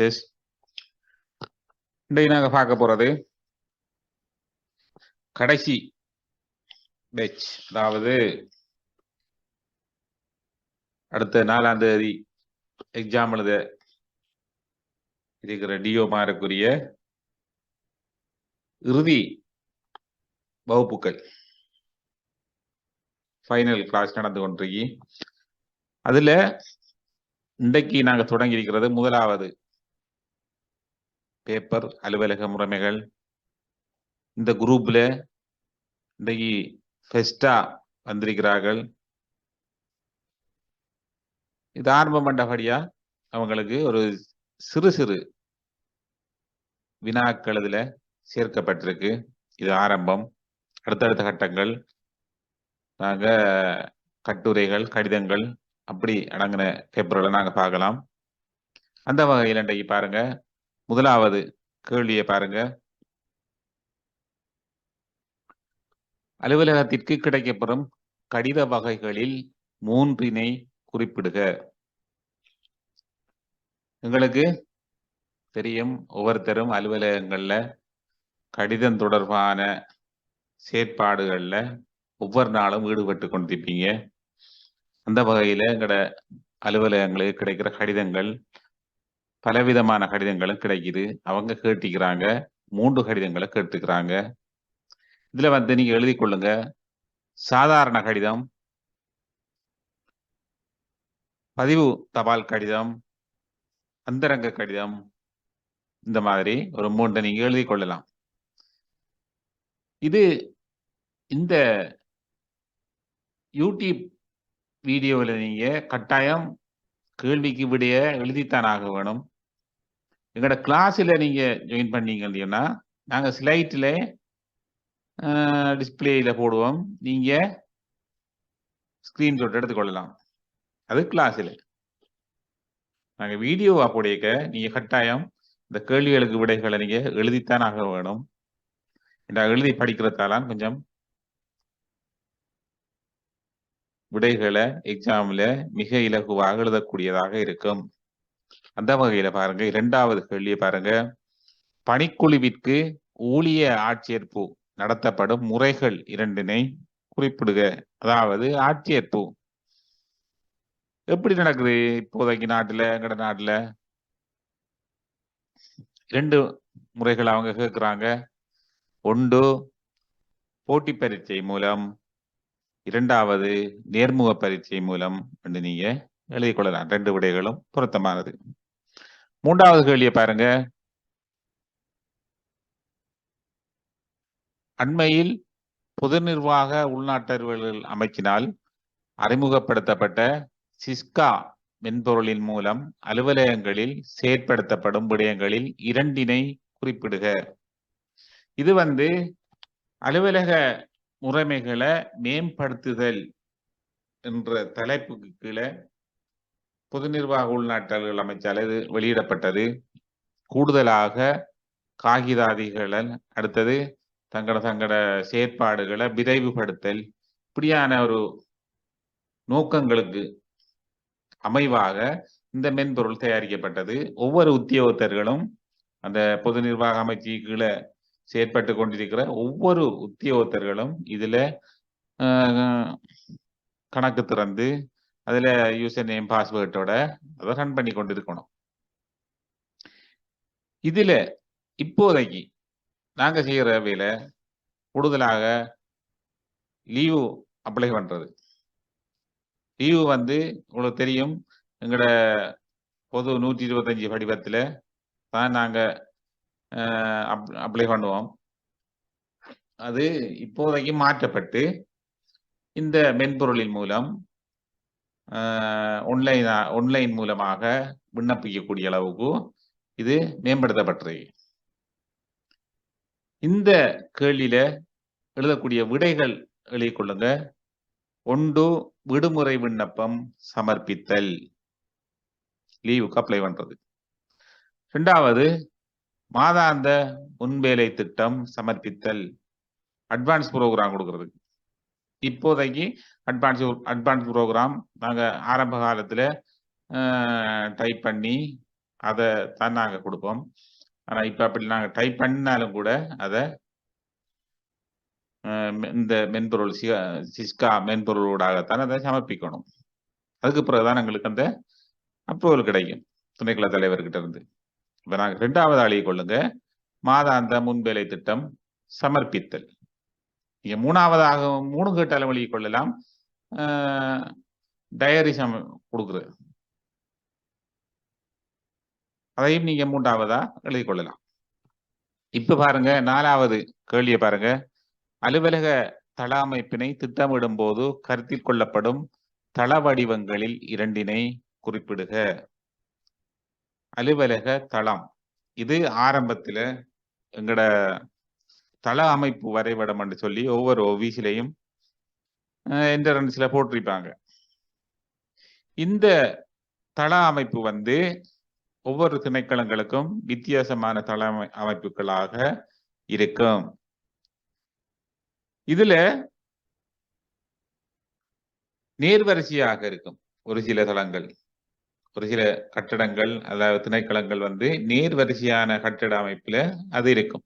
Development இன்றைக்கு நாங்கள் பார்க்க போகிறது கடைசி பேட்ச் அதாவது அடுத்த நாலாம் தேதி எக்ஸாம் எழுத இருக்கிற டிஓ மாறக்குரிய இறுதி வகுப்புகள். ஃபைனல் கிளாஸ் நடந்து கொண்டிருக்கி. அதுல இன்றைக்கு நாங்க தொடங்கி இருக்கிறது முதலாவது பேப்பர் அலுவலக முறைமைகள். இந்த குரூப்பில் இன்றைக்கு ஃபெஸ்டா வந்திருக்கிறார்கள். இது ஆரம்பம் பண்ணபடியா அவங்களுக்கு ஒரு சிறு சிறு வினாக்கள் இதுல சேர்க்கப்பட்டிருக்கு. இது ஆரம்பம். அடுத்தடுத்த கட்டங்கள். நாங்கள் கட்டுரைகள் கடிதங்கள் அப்படி அடங்கின பேப்பர்களை நாங்கள் பார்க்கலாம். அந்த வகையில் இன்றைக்கு பாருங்க. முதலாவது கேள்வியை பாருங்க. அலுவலகத்திற்கு கிடைக்கப்பெறும் கடித வகைகளில் மூன்றினை குறிப்பிடுக. எங்களுக்கு தெரியும் ஒவ்வொருத்தரும் அலுவலகங்கள்ல கடிதம் தொடர்பான செயற்பாடுகள்ல ஒவ்வொரு நாளும் ஈடுபட்டு கொண்டிருப்பீங்க. அந்த வகையில எங்களோட அலுவலகங்களுக்கு கிடைக்கிற கடிதங்கள் பலவிதமான கடிதங்களும் கிடைக்குது. அவங்க கேட்டிக்கிறாங்க. மூன்று கடிதங்களை கேட்டுக்கிறாங்க. இதில் வந்து நீங்கள் எழுதி கொள்ளுங்க. சாதாரண கடிதம். பதிவு தபால் கடிதம். அந்தரங்க கடிதம். இந்த மாதிரி ஒரு மூன்றை நீங்கள் எழுதி கொள்ளலாம். இது இந்த யூடியூப் வீடியோவில் நீங்கள் கட்டாயம் கேள்விக்கு விடைய எழுதித்தான் ஆக வேணும். எங்களோட கிளாஸில் நீங்கள் ஜாயின் பண்ணீங்கன்னா நாங்கள் ஸ்லைட்டில் டிஸ்பிளேயில் போடுவோம். நீங்கள் ஸ்க்ரீன்ஷாட் எடுத்துக்கொள்ளலாம். அது கிளாஸில் நாங்கள் வீடியோ அப்படியக்க நீங்கள் கட்டாயம் இந்த கேள்விகளுக்கு விடைகளை நீங்கள் எழுதித்தான் ஆக வேணும். இந்த எழுதி படிக்கிறதாலாம் கொஞ்சம் விடைகளை எக்ஸாமில் மிக இலகுவாக எழுதக்கூடியதாக இருக்கும். அந்த வகையில பாருங்க. இரண்டாவது கேள்வியை பாருங்க. பணிக்குழுவிற்கு ஊழிய ஆட்சேர்ப்பு நடத்தப்படும் முறைகள் இரண்டினை குறிப்பிடுக. அதாவது ஆட்சேர்ப்பு. எப்படி நடக்குது இப்போதைக்கு நாட்டுல எங்கட நாட்டுல? இரண்டு முறைகள் அவங்க கேட்கிறாங்க ஒன்று போட்டி பரீட்சை மூலம். இரண்டாவது நேர்முக பரீட்சை மூலம். என்று நீங்க எழுதி கொள்ளலாம். ரெண்டு விடைகளும் பொருத்தமானது. மூன்றாவது கேள்வியை பாருங்க. அண்மையில் பொது நிர்வாக உள்நாட்டறிவுகள் அமைச்சினால் அறிமுகப்படுத்தப்பட்ட சிஸ்கா மென்பொருளின் மூலம் அலுவலகங்களில் செயற்படுத்தப்படும் விடயங்களில் இரண்டினை குறிப்பிடுக. இது வந்து அலுவலக முறைமைகளை மேம்படுத்துதல் என்ற தலைப்புக்கு கீழே பொது நிர்வாக உள்நாட்டல்கள் அமைச்சால் இது வெளியிடப்பட்டது. கூடுதலாக காகிதாதிகள் அடுத்தது தங்கள தங்கள செயற்பாடுகளை விரைவுபடுத்தல் இப்படியான ஒரு நோக்கங்களுக்கு அமைவாக இந்த மென்பொருள் தயாரிக்கப்பட்டது. ஒவ்வொரு உத்தியோகத்தர்களும் அந்த பொது நிர்வாக அமைச்சு கீழே செயற்பட்டு கொண்டிருக்கிற ஒவ்வொரு உத்தியோகத்தர்களும் இதுல கணக்கு திறந்து அதில் யூசர் நேம் பாஸ்வேர்டோட அதை ரன் பண்ணி கொண்டு இருக்கணும் இதில் இப்போதைக்கு நாங்கள் செய்கிற வேலை கூடுதலாக லீவு அப்ளை பண்ணுறது லீவு வந்து உங்களுக்கு தெரியும் எங்களோட பொது நூற்றி இருபத்தஞ்சி படிவத்தில் தான் நாங்கள் அப் அப்ளை பண்ணுவோம். அது இப்போதைக்கு மாற்றப்பட்டு இந்த மென்பொருளின் மூலம் ஒன்லைன் ஒன்லைன் மூலமாக விண்ணப்பிக்கக்கூடிய அளவுக்கு இது மேம்படுத்தப்பட்டிருக்கு இந்த கேள்வியில எழுதக்கூடிய விடைகள் எழுதிக்கொள்ளுங்க ஒன்று விடுமுறை விண்ணப்பம் சமர்ப்பித்தல். லீவுக்கு அப்ளை பண்றது. ரெண்டாவது மாதாந்த முன்வேலை திட்டம் சமர்ப்பித்தல். அட்வான்ஸ் ப்ரோக்ராம் கொடுக்கறது. இப்போதைக்கு அட்வான்ஸ் அட்வான்ஸ் ப்ரோக்ராம் நாங்கள் ஆரம்ப காலத்தில் டைப் பண்ணி அதை தான் நாங்கள் கொடுப்போம். ஆனால் இப்போ அப்படி நாங்கள் டைப் பண்ணாலும் கூட அதை இந்த மென்பொருள் சி- சிஸ்கா மென்பொருளோடாகத்தான் அதை சமர்ப்பிக்கணும். அதுக்கு பிறகுதான் எங்களுக்கு அந்த அப்ரூவல் கிடைக்கும் துணைக்குழு தலைவர்கிட்ட இருந்து. இப்போ நாங்கள் ரெண்டாவது ஆளியை கொள்ளுங்க. மாதாந்த முன்வேலை திட்டம் சமர்ப்பித்தல். நீங்க மூணாவதாக மூணு கேட்டாலும் வழி கொள்ளலாம். டயரி சம கொடுக்குறது அதையும் நீங்க மூன்றாவதா எழுதி கொள்ளலாம். இப்ப பாருங்க நாலாவது கேள்வியை பாருங்க. அலுவலக தள அமைப்பினை திட்டமிடும் போது கருத்தில் கொள்ளப்படும் தள வடிவங்களில் இரண்டினை குறிப்பிடுக. அலுவலக தளம். இது ஆரம்பத்துல எங்கட தள அமைப்பு வரைபடம் என்று சொல்லி ஒவ்வொரு ஆபீஸ்லயும் என்ட்ரன்ஸ்ல போட்டிருப்பாங்க. இந்த தள அமைப்பு வந்து ஒவ்வொரு திணைக்களங்களுக்கும் வித்தியாசமான தள அமை- அமைப்புகளாக இருக்கும். இதுல நேர்வரிசையாக இருக்கும் ஒரு சில தளங்கள். ஒரு சில கட்டடங்கள் அதாவது திணைக்களங்கள் வந்து நேர்வரிசையான கட்டட அமைப்புல அது இருக்கும்.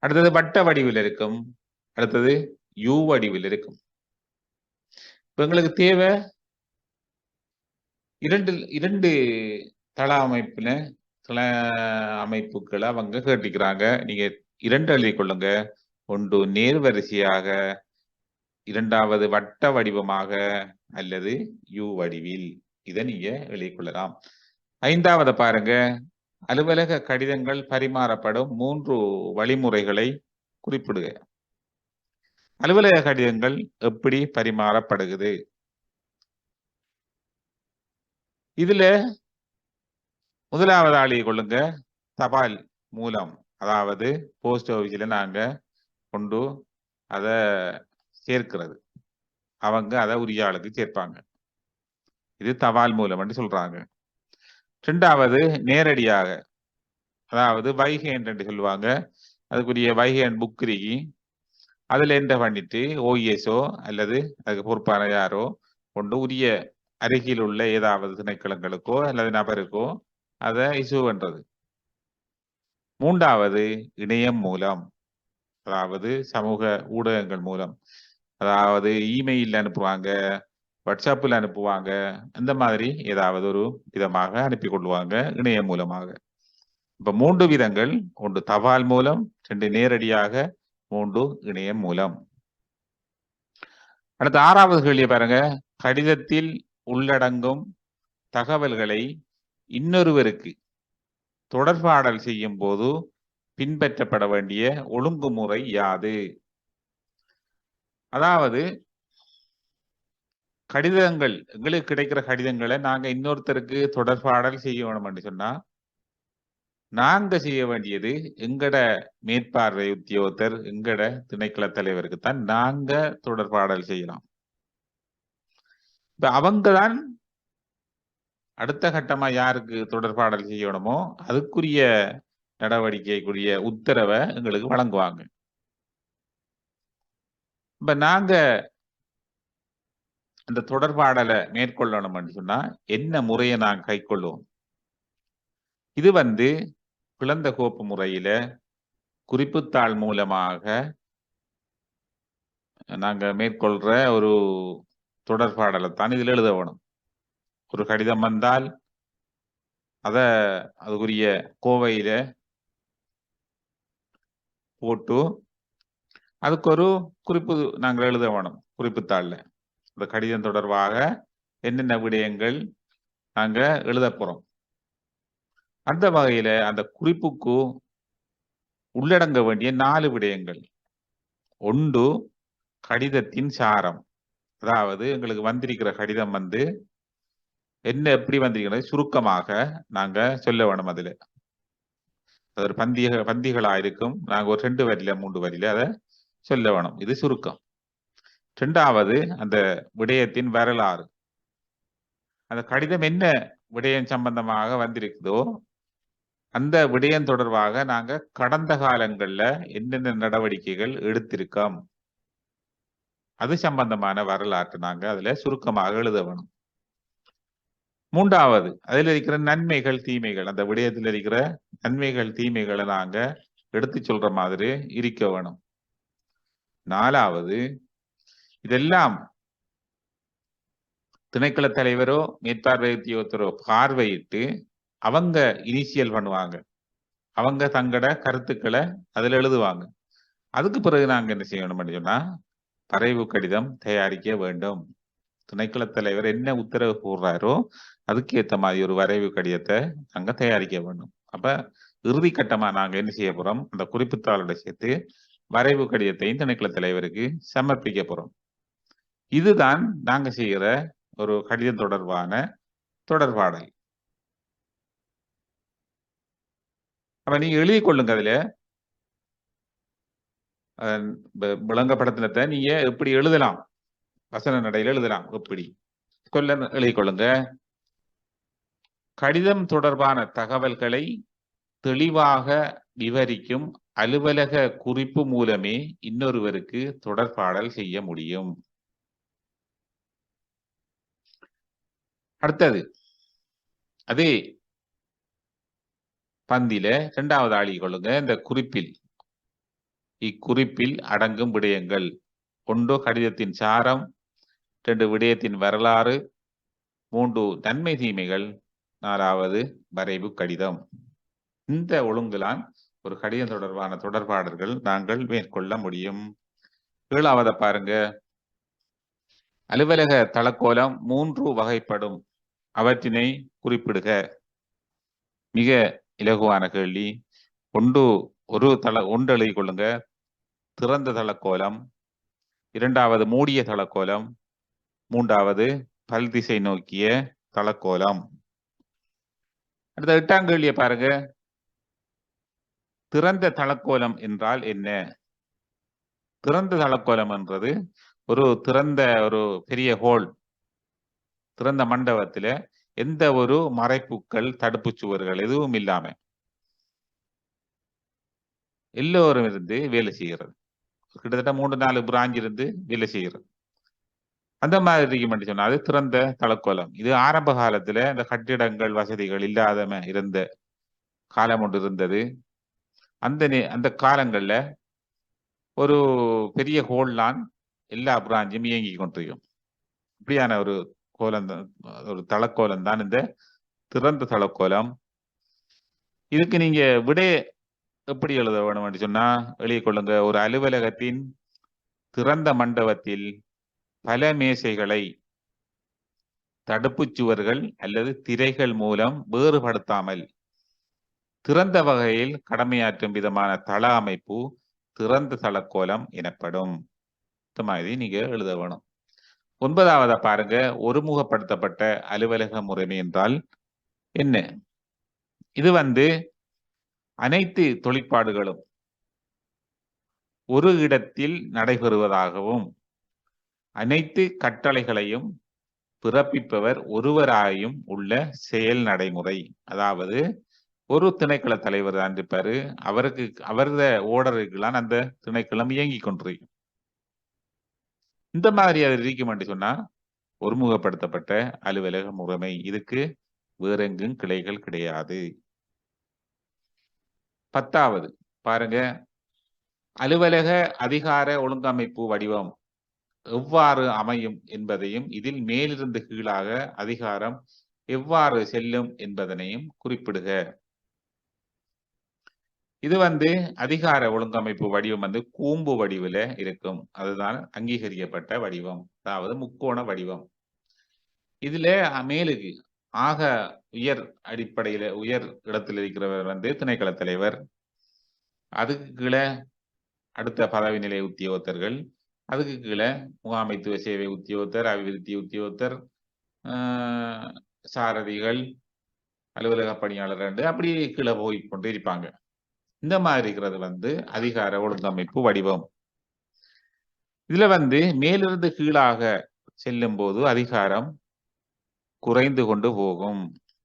அடுத்தது வட்ட வடிவில் இருக்கும். அடுத்தது யூ வடிவில் இருக்கும். இப்ப எங்களுக்கு தேவை இரண்டு இரண்டு தள அமைப்புல தள அமைப்புகளை அவங்க கேட்டிக்கிறாங்க. நீங்க இரண்டு எழுதி கொள்ளுங்க. ஒன்று நேர்வரிசையாக இரண்டாவது வட்ட வடிவமாக அல்லது யூ வடிவில். இதை நீங்க எழுதிக் கொள்ளலாம். ஐந்தாவது பாருங்க. அலுவலக கடிதங்கள் பரிமாறப்படும் மூன்று வழிமுறைகளை குறிப்பிடுக. அலுவலக கடிதங்கள் எப்படி பரிமாறப்படுகிறது? இதுல முதலாவது ஆளியை கொள்ளுங்க. தபால் மூலம் அதாவது போஸ்ட் ஆபீஸ்ல நாங்க கொண்டு அதை சேர்க்கிறது. அவங்க அதை உரிய ஆளுக்கு சேர்ப்பாங்க. இது தபால் மூலம் சொல்றாங்க. ரெண்டாவது நேரடியாக அதாவது வைகேண்ட் என்று சொல்லுவாங்க. அதுக்குரிய வைகேண்ட் புக் அதில் அதுல என்ன பண்ணிட்டு ஓஇஎஸோ அல்லது அதுக்கு பொறுப்பான யாரோ கொண்டு உரிய அருகில் உள்ள ஏதாவது திணைக்களங்களுக்கோ அல்லது நபருக்கோ அதை இஷ்யூ பண்றது. மூன்றாவது இணையம் மூலம் அதாவது சமூக ஊடகங்கள் மூலம். அதாவது இமெயில் அனுப்புவாங்க. வாட்ஸ்அப்பில் அனுப்புவாங்க. இந்த மாதிரி ஏதாவது ஒரு விதமாக அனுப்பி கொள்வாங்க இணையம் மூலமாக. இப்ப மூன்று விதங்கள். ஒன்று தபால் மூலம் ரெண்டு நேரடியாக மூன்று இணையம் மூலம். அடுத்த ஆறாவது கேள்வி பாருங்க. கடிதத்தில் உள்ளடங்கும் தகவல்களை இன்னொருவருக்கு தொடர்பாடல் செய்யும் போது பின்பற்றப்பட வேண்டிய ஒழுங்குமுறை யாது? அதாவது கடிதங்கள் எங்களுக்கு கிடைக்கிற கடிதங்களை நாங்க இன்னொருத்தருக்கு தொடர்பாடல் செய்ய வேணும் சொன்னா நாங்க செய்ய வேண்டியது எங்கட மேற்பார்வை உத்தியோகத்தர் எங்கட திணைக்கள தலைவருக்கு தான் நாங்க தொடர்பாடல் செய்யலாம். இப்ப அவங்க தான் அடுத்த கட்டமா யாருக்கு தொடர்பாடல் செய்யணுமோ அதுக்குரிய நடவடிக்கைக்குரிய உத்தரவை எங்களுக்கு வழங்குவாங்க. இப்ப நாங்க அந்த தொடர்பாடலை மேற்கொள்ளணும்னு சொன்னா என்ன முறையை நான் கை கொள்ளுவோம் இது வந்து குழந்த கோப்பு முறையில குறிப்புத்தாள் மூலமாக நாங்க மேற்கொள்ற ஒரு தொடர்பாடலை தான் இதுல எழுத வேணும். ஒரு கடிதம் வந்தால் அத அதுக்குரிய கோவையில போட்டு அதுக்கு ஒரு குறிப்பு நாங்கள் எழுத வேணும் குறிப்புத்தாளில். இந்த கடிதம் தொடர்பாக என்னென்ன விடயங்கள் நாங்க எழுத போறோம். அந்த வகையில அந்த குறிப்புக்கு உள்ளடங்க வேண்டிய நாலு விடயங்கள். ஒன்று கடிதத்தின் சாரம். அதாவது எங்களுக்கு வந்திருக்கிற கடிதம் வந்து என்ன எப்படி வந்திருக்கிறது? சுருக்கமாக நாங்க சொல்ல வேணும் அதுல. அது ஒரு பந்திக பந்திகளா இருக்கும். நாங்க ஒரு ரெண்டு வரியில மூன்று வரியில அதை சொல்ல வேணும். இது சுருக்கம். ரெண்டாவது அந்த விடயத்தின் வரலாறு. அந்த கடிதம் என்ன விடயம் சம்பந்தமாக வந்திருக்குதோ அந்த விடயம் தொடர்பாக நாங்க கடந்த காலங்கள்ல என்னென்ன நடவடிக்கைகள் எடுத்திருக்கோம். அது சம்பந்தமான வரலாற்று நாங்க அதுல சுருக்கமாக எழுத வேணும். மூன்றாவது அதில் இருக்கிற நன்மைகள் தீமைகள் அந்த விடயத்தில் இருக்கிற நன்மைகள் தீமைகளை நாங்க எடுத்து சொல்ற மாதிரி இருக்க வேணும். நாலாவது இதெல்லாம் திணைக்கள தலைவரோ மேற்பார்வை பார்வையிட்டு அவங்க இனிஷியல் பண்ணுவாங்க. அவங்க தங்கட கருத்துக்களை அதுல எழுதுவாங்க. அதுக்கு பிறகு நாங்க என்ன செய்யணும் சொன்னா வரைவு கடிதம் தயாரிக்க வேண்டும். துணைக்கள தலைவர் என்ன உத்தரவு போடுறாரோ அதுக்கு ஏத்த மாதிரி ஒரு வரைவு கடிதத்தை நாங்கள் தயாரிக்க வேண்டும். அப்ப இறுதி கட்டமா நாங்க என்ன செய்ய போறோம் அந்த குறிப்புத்தாளோட சேர்த்து வரைவு கடிதத்தையும் திணைக்கள தலைவருக்கு சமர்ப்பிக்க போறோம். இதுதான் நாங்க செய்யற ஒரு கடிதம் தொடர்பான தொடர்பாடல். அப்ப நீங்க எழுதி கொள்ளுங்க அதுல. விளங்கப்படத்தினத்தை நீங்க எப்படி எழுதலாம்? வசன நடையில எழுதலாம் எப்படி? சொல்ல எழுதி கொள்ளுங்க. கடிதம் தொடர்பான தகவல்களை தெளிவாக விவரிக்கும் அலுவலக குறிப்பு மூலமே இன்னொருவருக்கு தொடர்பாடல் செய்ய முடியும். அடுத்தது அதே பந்தில இரண்டாவது ஆளி கொள்ளுங்க. இந்த குறிப்பில் இக்குறிப்பில் அடங்கும் விடயங்கள். ஒன்று கடிதத்தின் சாரம். ரெண்டு விடயத்தின் வரலாறு. மூன்று நன்மை தீமைகள். நாலாவது வரைவு கடிதம். இந்த ஒழுங்குதான் ஒரு கடிதம் தொடர்பான தொடர்பாடல்கள் நாங்கள் மேற்கொள்ள முடியும். ஏழாவதை பாருங்க. அலுவலக தளக்கோலம் மூன்று வகைப்படும். அவற்றினை குறிப்பிடுக. மிக இலகுவான கேள்வி. ஒன்று ஒரு தள ஒன்று எழுதி கொள்ளுங்க. திறந்த தளக்கோலம். இரண்டாவது மூடிய தளக்கோலம். மூன்றாவது பல் திசை நோக்கிய தளக்கோலம். அடுத்த எட்டாம் கேள்வியை பாருங்க. திறந்த தளக்கோலம் என்றால் என்ன? திறந்த தளக்கோலம் என்றது ஒரு திறந்த ஒரு பெரிய ஹோல் திறந்த மண்டபத்துல எந்த ஒரு மறைப்புக்கள் தடுப்பு சுவர்கள் எதுவும் இல்லாம எல்லோரும் இருந்து வேலை செய்கிறது கிட்டத்தட்ட மூன்று நாலு பிராஞ்ச் இருந்து வேலை செய்கிறது அந்த மாதிரி இருக்குமென்று சொன்னா அது திறந்த தளக்கோலம் இது ஆரம்ப காலத்துல இந்த கட்டிடங்கள் வசதிகள் இல்லாதம இருந்த காலம் ஒன்று இருந்தது. அந்த நே- அந்த காலங்கள்ல ஒரு பெரிய ஹோல்லான் எல்லா பிராஞ்சும் இயங்கி கொண்டிருக்கும். இப்படியான ஒரு கோலம் ஒரு தளக்கோலம் தான் இந்த திறந்த தளக்கோலம் இதுக்கு நீங்க விடை எப்படி எழுத வேணும் சொன்னா எழுதி கொள்ளுங்க. ஒரு அலுவலகத்தின் திறந்த மண்டபத்தில் பல மேசைகளை தடுப்புச் சுவர்கள் அல்லது திரைகள் மூலம் வேறுபடுத்தாமல் திறந்த வகையில் கடமையாற்றும் விதமான தள அமைப்பு திறந்த தளக்கோலம் எனப்படும். மாதிரி நீங்க எழுத வேணும். ஒன்பதாவதா பாருங்க ஒருமுகப்படுத்தப்பட்ட அலுவலக முறைமை என்றால் என்ன? இது வந்து அனைத்து தொழிற்பாடுகளும் ஒரு இடத்தில் நடைபெறுவதாகவும் அனைத்து கட்டளைகளையும் பிறப்பிப்பவர் ஒருவராயும் உள்ள செயல் நடைமுறை. அதாவது ஒரு திணைக்கள தலைவர் தான் இருப்பாரு. அவருக்கு அவரது ஓடருக்கெல்லாம் அந்த திணைக்களம் இயங்கி கொண்டிருக்கும். இந்த மாதிரி அவர் இருக்க என்று சொன்னா ஒருமுகப்படுத்தப்பட்ட அலுவலக முறைமை இதுக்கு வேறெங்கும் கிளைகள் கிடையாது. பத்தாவது பாருங்க. அலுவலக அதிகார ஒழுங்கமைப்பு வடிவம் எவ்வாறு அமையும் என்பதையும் இதில் மேலிருந்து கீழாக அதிகாரம் எவ்வாறு செல்லும் என்பதனையும் குறிப்பிடுக. இது வந்து அதிகார ஒழுங்கமைப்பு வடிவம் வந்து கூம்பு வடிவில இருக்கும். அதுதான் அங்கீகரிக்கப்பட்ட வடிவம். அதாவது முக்கோண வடிவம். இதுல மேலுக்கு ஆக உயர் அடிப்படையில உயர் இடத்தில் இருக்கிறவர் வந்து திணைக்கள தலைவர். அதுக்கு கீழே அடுத்த பதவி நிலை உத்தியோகத்தர்கள். அதுக்கு கீழே முகாமைத்துவ சேவை உத்தியோகத்தர் அபிவிருத்தி உத்தியோகத்தர் ஆஹ் சாரதிகள் அலுவலக பணியாளர் ரெண்டு அப்படி கீழே போய் கொண்டு இருப்பாங்க இந்த மாதிரி இருக்கிறது வந்து அதிகார ஒழுங்கமைப்பு வடிவம். இதுல வந்து மேலிருந்து கீழாக செல்லும் போது அதிகாரம் குறைந்து கொண்டு போகும்.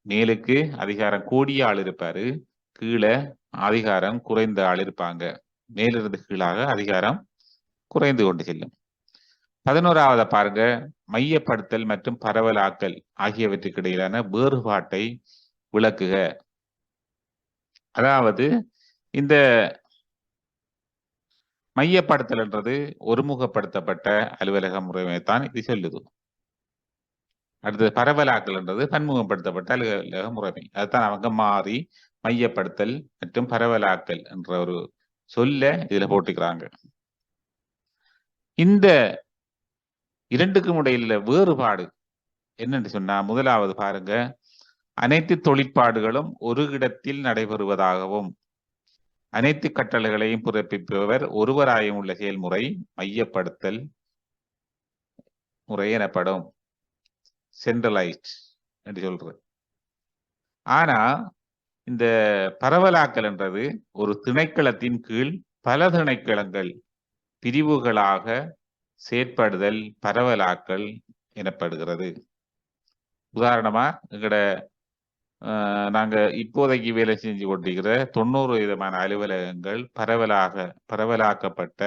மேலுக்கு அதிகாரம் கூடிய ஆள் இருப்பாரு. கீழே அதிகாரம் குறைந்த ஆள் இருப்பாங்க. மேலிருந்து கீழாக அதிகாரம் குறைந்து கொண்டு செல்லும். பதினோராவத பாருங்க. மையப்படுத்தல் மற்றும் பரவலாக்கல் ஆகியவற்றுக்கு இடையிலான வேறுபாட்டை விளக்குக. அதாவது இந்த மையப்படுத்தல்ன்றது ஒருமுகப்படுத்தப்பட்ட அலுவலக முறைமைத்தான் இது சொல்லுது. அடுத்தது பரவலாக்கல்ன்றது பன்முகப்படுத்தப்பட்ட அலுவலக முறைமை. அதுதான் அவங்க மாறி மையப்படுத்தல் மற்றும் பரவலாக்கல் என்ற ஒரு சொல்ல இதுல போட்டுக்கிறாங்க. இந்த இரண்டுக்கும் இடையில வேறுபாடு என்னன்னு சொன்னா முதலாவது பாருங்க அனைத்து தொழிற்பாடுகளும் ஒரு இடத்தில் நடைபெறுவதாகவும் அனைத்து கட்டளைகளையும் பிறப்பிப்பவர் ஒருவராயும் உள்ள செயல்முறை மையப்படுத்தல் முறை எனப்படும். சென்ட்ரலைஸ்ட் என்று சொல்றது. ஆனா இந்த பரவலாக்கல் என்றது ஒரு திணைக்களத்தின் கீழ் பல திணைக்களங்கள் பிரிவுகளாக செயற்படுதல் பரவலாக்கல் எனப்படுகிறது. உதாரணமா எங்களோட ஆஹ், நாங்க இப்போதைக்கு வேலை செஞ்சு கொண்டிருக்கிற தொண்ணூறு விதமான அலுவலகங்கள் பரவலாக பரவலாக்கப்பட்ட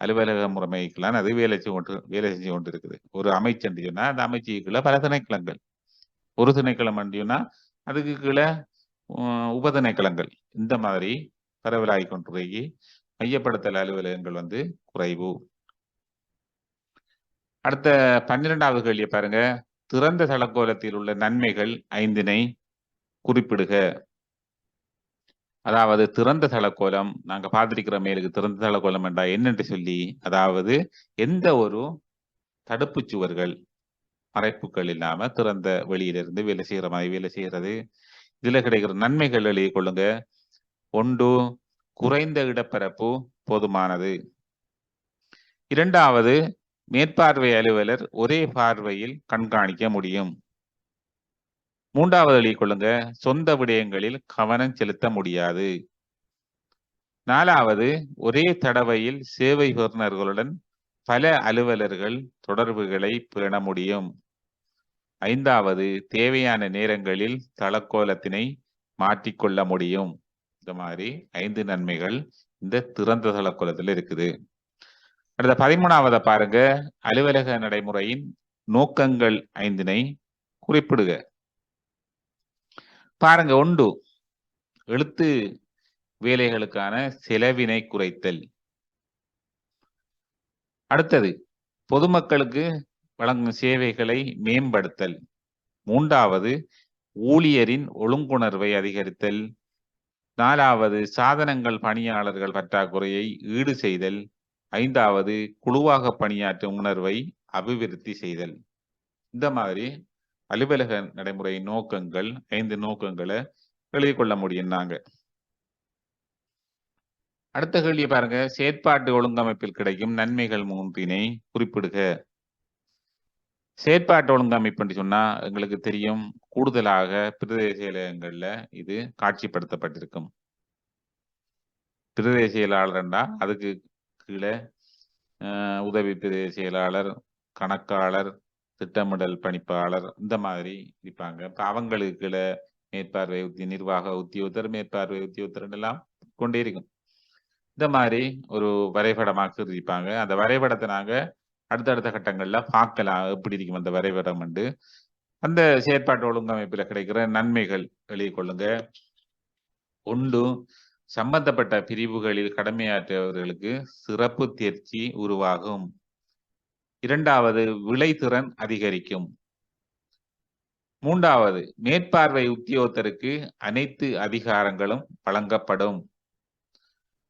அலுவலக முறைமைக்கெல்லாம் அது வேலை செஞ்சு கொண்டு வேலை செஞ்சு கொண்டு இருக்குது ஒரு அமைச்சன் சொன்னால் அந்த அமைச்சுக்குள்ள பல திணைக்களங்கள். ஒரு திணைக்களம் சொன்னா அதுக்கு கீழே உம், உபதிணைக்களங்கள். இந்த மாதிரி பரவலாகி கொண்டிருக்கி மையப்படுத்தல் அலுவலகங்கள் வந்து குறைவு. அடுத்த பன்னிரெண்டாவது கேள்வியை பாருங்க. திறந்த தளக்கோலத்தில் உள்ள நன்மைகள் ஐந்தினை குறிப்பிடுக. அதாவது திறந்த தளக்கோலம் நாங்க பார்த்திருக்கிற மேலுக்கு திறந்த தளக்கோலம் என்றா என்னென்று சொல்லி அதாவது எந்த ஒரு தடுப்பு சுவர்கள் மறைப்புகள் இல்லாம திறந்த வெளியிலிருந்து வேலை செய்யற மாதிரி வேலை செய்யறது இதுல கிடைக்கிற நன்மைகள் எழுதி கொள்ளுங்க. ஒன்று குறைந்த இடப்பரப்பு போதுமானது. இரண்டாவது மேற்பார்வை அலுவலர் ஒரே பார்வையில் கண்காணிக்க முடியும். மூன்றாவது வழி கொள்ளுங்க. சொந்த விடயங்களில் கவனம் செலுத்த முடியாது. நாலாவது ஒரே தடவையில் சேவை பெறுநர்களுடன் பல அலுவலர்கள் தொடர்புகளை பேண முடியும். ஐந்தாவது தேவையான நேரங்களில் தளக்கோலத்தினை மாற்றிக்கொள்ள முடியும். இந்த மாதிரி ஐந்து நன்மைகள் இந்த திறந்த தளக்கோலத்தில் இருக்குது. அடுத்த பதிமூணாவதை பாருங்க. அலுவலக நடைமுறையின் நோக்கங்கள் ஐந்தினை குறிப்பிடுக. பாருங்க ஒன்று எழுத்து வேலைகளுக்கான செலவினை குறைத்தல். அடுத்தது பொதுமக்களுக்கு வழங்கும் சேவைகளை மேம்படுத்தல். மூன்றாவது ஊழியரின் ஒழுங்குணர்வை அதிகரித்தல். நாலாவது சாதனங்கள் பணியாளர்கள் பற்றாக்குறையை ஈடு செய்தல். ஐந்தாவது குழுவாக பணியாற்றும் உணர்வை அபிவிருத்தி செய்தல். இந்த மாதிரி அலுவலக நடைமுறை நோக்கங்கள் ஐந்து நோக்கங்களை எழுதி கொள்ள முடியும் நாங்க. அடுத்த கேள்வி பாருங்க. செயற்பாட்டு ஒழுங்கமைப்பில் கிடைக்கும் நன்மைகள் மூன்றினை குறிப்பிடுக. செயற்பாட்டு ஒழுங்கமைப்புன்னு சொன்னா எங்களுக்கு தெரியும் கூடுதலாக பிரதேச செயலகங்கள்ல இது காட்சிப்படுத்தப்பட்டிருக்கும். பிரதேச செயலாளர்னா அதுக்கு கீழே உதவி பிரதேச செயலாளர் கணக்காளர் திட்டமிடல் பணிப்பாளர் இந்த மாதிரி இருப்பாங்க. இப்ப அவங்களுக்கு மேற்பார்வை உத்தி நிர்வாக உத்தியோகத்தர் மேற்பார்வை உத்தியோகத்தர் எல்லாம் கொண்டே இருக்கும். இந்த மாதிரி ஒரு வரைபடமாக இருப்பாங்க. அந்த வரைபடத்தை நாங்க அடுத்தடுத்த கட்டங்கள்ல பார்க்கலாம். எப்படி இருக்கும் அந்த வரைபடம் வந்து அந்த செயற்பாட்டு ஒழுங்கமைப்புல கிடைக்கிற நன்மைகள் வெளிக்கொள்ளுங்க கொள்ளுங்க. ஒன்று சம்பந்தப்பட்ட பிரிவுகளில் கடமையாற்றியவர்களுக்கு சிறப்பு தேர்ச்சி உருவாகும். இரண்டாவது விளைத்திறன் அதிகரிக்கும். மூன்றாவது மேற்பார்வை உத்தியோகத்தருக்கு அனைத்து அதிகாரங்களும் வழங்கப்படும்.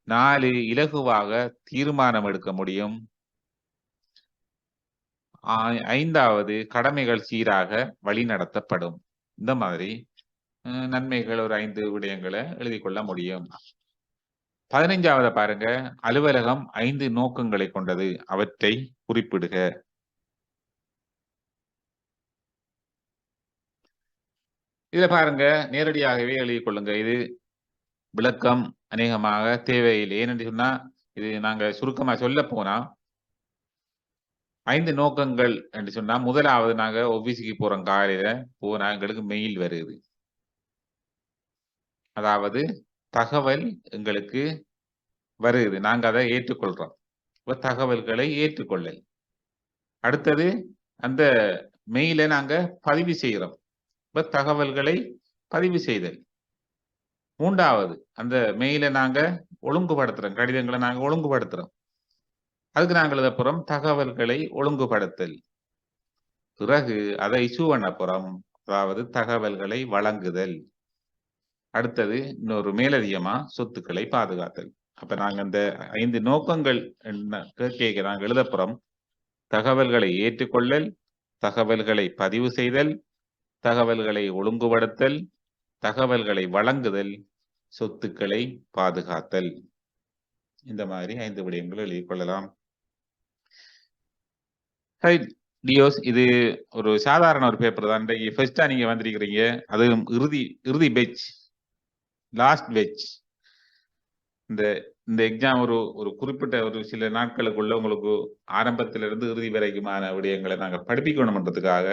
நாலு இலகுவாக தீர்மானம் எடுக்க முடியும். ஐந்தாவது கடமைகள் சீராக வழிநடத்தப்படும். இந்த மாதிரி நன்மைகள் ஒரு ஐந்து விடயங்களை எழுதி கொள்ள முடியும். பதினைஞ்சாவது பாருங்க அலுவலகம் ஐந்து நோக்கங்களை கொண்டது. அவற்றை குறிப்பிடுக. இதில் பாருங்க நேரடியாகவே எழுதி கொள்ளுங்க இது விளக்கம் அநேகமாக தேவையில்லை. ஏனென்று சொன்னா இது நாங்க சுருக்கமா சொல்ல போனா ஐந்து நோக்கங்கள் என்று சொன்னா முதலாவது நாங்க ஒபிசிக்கு போறோம். காலையில போனா எங்களுக்கு மெயில் வருது. அதாவது தகவல் எங்களுக்கு வருது. நாங்க அதை ஏற்றுக்கொள்றோம். தகவல்களை ஏற்றுக்கொள்ளல். அடுத்தது அந்த மெயிலை நாங்க பதிவு செய்கிறோம் தகவல்களை பதிவு செய்தல். மூன்றாவது அந்த மெயிலை நாங்க ஒழுங்குபடுத்துறோம். கடிதங்களை நாங்க ஒழுங்குபடுத்துறோம். அதுக்கு நாங்கள் எழுத தகவல்களை ஒழுங்குபடுத்தல். பிறகு அதை இஷ்யூ அதாவது தகவல்களை வழங்குதல். அடுத்தது இன்னொரு மேலதிகமா சொத்துக்களை பாதுகாத்தல். அப்ப நாங்க அந்த ஐந்து நோக்கங்கள் என்ன கேட்க நாங்க எழுதப்புறம் தகவல்களை ஏற்றுக்கொள்ளல் தகவல்களை பதிவு செய்தல் தகவல்களை ஒழுங்குபடுத்தல் தகவல்களை வழங்குதல் சொத்துக்களை பாதுகாத்தல். இந்த மாதிரி ஐந்து விடயங்கள் எழுதிக்கொள்ளலாம் டியோஸ் இது ஒரு சாதாரண ஒரு பேப்பர் தான். இன்றைக்கு ஃபர்ஸ்டா நீங்க வந்திருக்கிறீங்க. அது இறுதி இறுதி பெச் லாஸ்ட் பெச் இந்த இந்த எக்ஸாம் ஒரு ஒரு குறிப்பிட்ட ஒரு சில நாட்களுக்குள்ள உங்களுக்கு ஆரம்பத்திலிருந்து இறுதி வரைக்குமான விடயங்களை நாங்க படிப்பிக்கணும்ன்றதுக்காக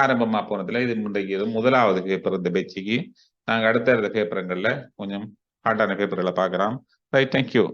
ஆரம்பமா போனதுல இது இன்றைக்கு இது முதலாவது பேப்பர் இந்த பெச்சுக்கு நாங்க அடுத்த பேப்பரங்களில் கொஞ்சம் ஹார்டான பேப்பர்களை பார்க்கலாம். Right thank you